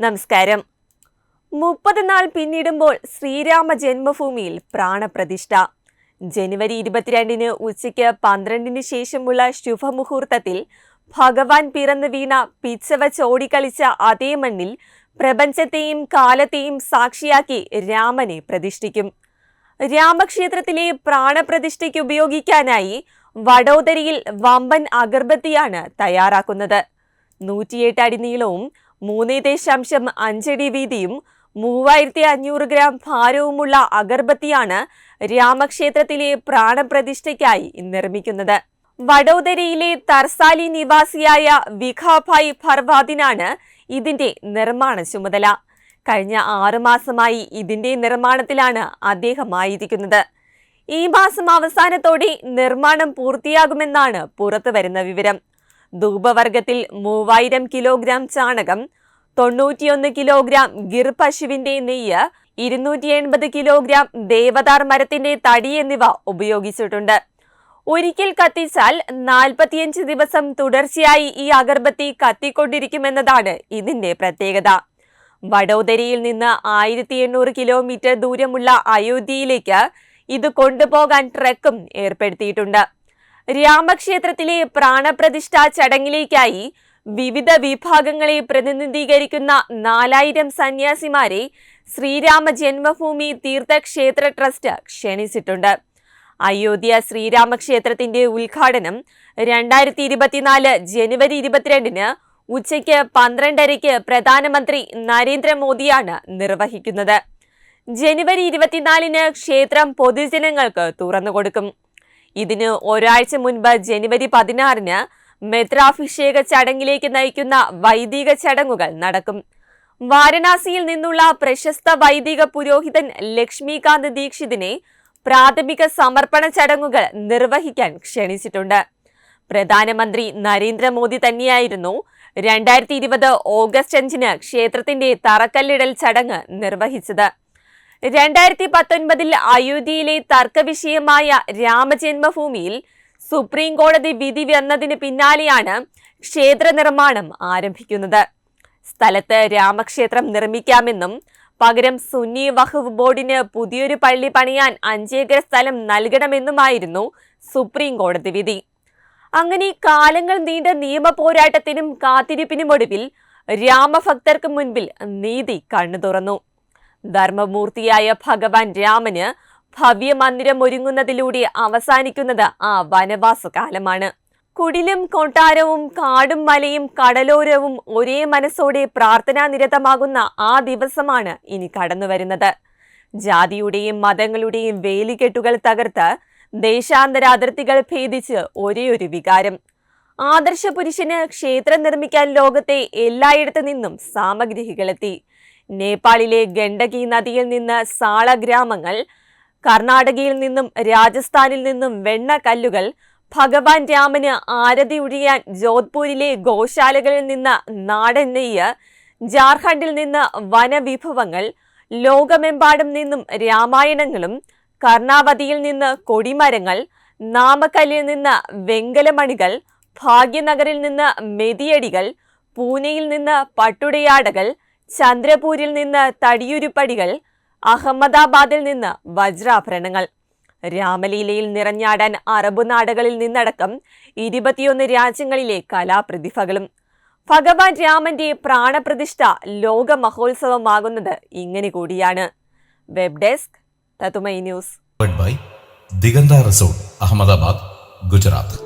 നമസ്കാരം. മുപ്പത് നാൾ പിന്നിടുമ്പോൾ ശ്രീരാമ ജന്മഭൂമിയിൽ പ്രാണപ്രതിഷ്ഠ. ജനുവരി ഇരുപത്തിരണ്ടിന് ഉച്ചയ്ക്ക് പന്ത്രണ്ടിന് ശേഷമുള്ള ശുഭമുഹൂർത്തത്തിൽ ഭഗവാൻ പിറന്നു വീണ പിച്ചവ ചോടിക്കളിച്ച അതേ മണ്ണിൽ പ്രപഞ്ചത്തെയും കാലത്തെയും സാക്ഷിയാക്കി രാമനെ പ്രതിഷ്ഠിക്കും. രാമക്ഷേത്രത്തിലെ പ്രാണപ്രതിഷ്ഠയ്ക്ക് ഉപയോഗിക്കാനായി വഡോദരയിൽ വമ്പൻ അഗർബത്തിയാണ് തയ്യാറാക്കുന്നത്. നൂറ്റിയെട്ട് അടി നീളവും മൂന്ന് ദശാംശം അഞ്ചടി വീതിയും മൂവായിരത്തി അഞ്ഞൂറ് ഗ്രാം ഭാരവുമുള്ള അഗർബത്തിയാണ് രാമക്ഷേത്രത്തിലെ പ്രാണപ്രതിഷ്ഠയ്ക്കായി നിർമ്മിക്കുന്നത്. വഡോദരയിലെ തർസാലി നിവാസിയായ വിഖാഭായ് ഫർവാദിനാണ് ഇതിന്റെ നിർമ്മാണ ചുമതല. കഴിഞ്ഞ ആറുമാസമായി ഇതിന്റെ നിർമ്മാണത്തിലാണ് അദ്ദേഹമായിരിക്കുന്നത്. ഈ മാസം അവസാനത്തോടെ നിർമ്മാണം പൂർത്തിയാകുമെന്നാണ് പുറത്തുവരുന്ന വിവരം. ധൂപവർഗത്തിൽ മൂവായിരം കിലോഗ്രാം ചാണകം തൊണ്ണൂറ്റിയൊന്ന് കിലോഗ്രാം ഗിർ പശുവിന്റെ നെയ്യ് ഇരുന്നൂറ്റി എൺപത് കിലോഗ്രാം ദേവദാർ മരത്തിന്റെ തടി എന്നിവ ഉപയോഗിച്ചിട്ടുണ്ട്. ഒരിക്കൽ കത്തിച്ചാൽ നാൽപ്പത്തിയഞ്ച് ദിവസം തുടർച്ചയായി ഈ അഗർബത്തി കത്തിക്കൊണ്ടിരിക്കുമെന്നതാണ് ഇതിന്റെ പ്രത്യേകത. വഡോദരയിൽ നിന്ന് ആയിരത്തി എണ്ണൂറ് കിലോമീറ്റർ ദൂരമുള്ള അയോധ്യയിലേക്ക് ഇത് കൊണ്ടുപോകാൻ ട്രക്കും ഏർപ്പെടുത്തിയിട്ടുണ്ട്. രാമക്ഷേത്രത്തിലെ പ്രാണപ്രതിഷ്ഠാ ചടങ്ങിലേക്കായി വിവിധ വിഭാഗങ്ങളെ പ്രതിനിധീകരിക്കുന്ന നാലായിരം സന്യാസിമാരെ ശ്രീരാമ ജന്മഭൂമി തീർത്ഥക്ഷേത്ര ട്രസ്റ്റ് ക്ഷണിച്ചിട്ടുണ്ട്. അയോധ്യ ശ്രീരാമക്ഷേത്രത്തിന്റെ ഉദ്ഘാടനം രണ്ടായിരത്തി ഇരുപത്തിനാല് ജനുവരി ഇരുപത്തിരണ്ടിന് ഉച്ചയ്ക്ക് പന്ത്രണ്ടരയ്ക്ക് പ്രധാനമന്ത്രി നരേന്ദ്രമോദിയാണ് നിർവഹിക്കുന്നത്. ജനുവരി ഇരുപത്തിനാലിന് ക്ഷേത്രം പൊതുജനങ്ങൾക്ക് തുറന്നുകൊടുക്കും. ഇതിന് ഒരാഴ്ച മുൻപ് ജനുവരി പതിനാറിന് മെത്രാഭിഷേക ചടങ്ങിലേക്ക് നയിക്കുന്ന വൈദിക ചടങ്ങുകൾ നടക്കും. വാരണാസിയിൽ നിന്നുള്ള പ്രശസ്ത വൈദിക പുരോഹിതൻ ലക്ഷ്മികാന്ത് ദീക്ഷിതിനെ പ്രാഥമിക സമർപ്പണ ചടങ്ങുകൾ നിർവഹിക്കാൻ ക്ഷണിച്ചിട്ടുണ്ട്. പ്രധാനമന്ത്രി നരേന്ദ്രമോദി തന്നെയായിരുന്നു രണ്ടായിരത്തി ഇരുപത് ഓഗസ്റ്റ് അഞ്ചിന് ക്ഷേത്രത്തിന്റെ തറക്കല്ലിടൽ ചടങ്ങ് നിർവഹിച്ചത്. രണ്ടായിരത്തി പത്തൊൻപതിൽ അയോധ്യയിലെ തർക്കവിഷയമായ രാമജന്മഭൂമിയിൽ സുപ്രീം കോടതി വിധി വന്നതിന് പിന്നാലെയാണ് ക്ഷേത്ര നിർമ്മാണം ആരംഭിക്കുന്നത്. സ്ഥലത്ത് രാമക്ഷേത്രം നിർമ്മിക്കാമെന്നും പകരം സുന്നി വഖഫ് ബോർഡിന് പുതിയൊരു പള്ളി പണിയാൻ അഞ്ചേക്കർ സ്ഥലം നൽകണമെന്നുമായിരുന്നു സുപ്രീം കോടതി വിധി. അങ്ങനെ കാലങ്ങൾ നീണ്ട നിയമ പോരാട്ടത്തിനും കാത്തിരിപ്പിനും ഒടുവിൽ രാമഭക്തർക്ക് മുൻപിൽ നീതി കണ്ണു തുറന്നു ധർമ്മമൂർത്തിയായ ഭഗവാൻ രാമന് ഭവ്യ മന്ദിരം ഒരുങ്ങുന്നതിലൂടെ അവസാനിക്കുന്നത് ആ വനവാസ കാലമാണ് കുടിലും കൊട്ടാരവും കാടും മലയും കടലോരവും ഒരേ മനസ്സോടെ പ്രാർത്ഥനാ നിരതമാകുന്ന ആ ദിവസമാണ് ഇനി കടന്നു വരുന്നത് ജാതിയുടെയും മതങ്ങളുടെയും വേലികെട്ടുകൾ തകർത്ത് ദേശാന്തര അതിർത്തികൾ ഭേദിച്ച് ഒരേ ഒരു വികാരം. ആദർശ പുരുഷന് ക്ഷേത്രം നിർമ്മിക്കാൻ ലോകത്തെ എല്ലായിടത്തു നിന്നും സാമഗ്രികളെത്തി നേപ്പാളിലെ ഗണ്ഡകി നദിയിൽ നിന്ന് സാള ഗ്രാമങ്ങൾ കർണാടകയിൽ നിന്നും രാജസ്ഥാനിൽ നിന്നും വെണ്ണ കല്ലുകൾ ഭഗവാൻ രാമന് ആരതി ഉഴിയാൻ ജോധ്പൂരിലെ ഗോശാലകളിൽ നിന്ന് നാടൻ നെയ്യ് ജാർഖണ്ഡിൽ നിന്ന് വനവിഭവങ്ങൾ ലോകമെമ്പാടും നിന്നും രാമായണങ്ങളും കർണാവതിയിൽ നിന്ന് കൊടിമരങ്ങൾ നാമക്കല്ലിൽ നിന്ന് വെങ്കലമണികൾ ഭാഗ്യനഗറിൽ നിന്ന് മെതിയടികൾ പൂനെയിൽ നിന്ന് പട്ടുടയാടകൾ ചന്ദ്രപൂരിൽ നിന്ന് തടിയുരുപ്പടികൾ അഹമ്മദാബാദിൽ നിന്ന് വജ്രാഭരണങ്ങൾ. രാമലീലയിൽ നിറഞ്ഞാടാൻ അറബ് നാടുകളിൽ നിന്നടക്കം ഇരുപത്തിയൊന്ന് രാജ്യങ്ങളിലെ കലാപ്രതിഭകളും. ഭഗവാൻ രാമന്റെ പ്രാണപ്രതിഷ്ഠ ലോക മഹോത്സവമാകുന്നത് ഇങ്ങനെ കൂടിയാണ്. വെബ് ഡെസ്ക് തത്തുമൈ ന്യൂസ്. ദിഗന്ത റിസോർട്ട് അഹമ്മദാബാദ് ഗുജറാത്ത്.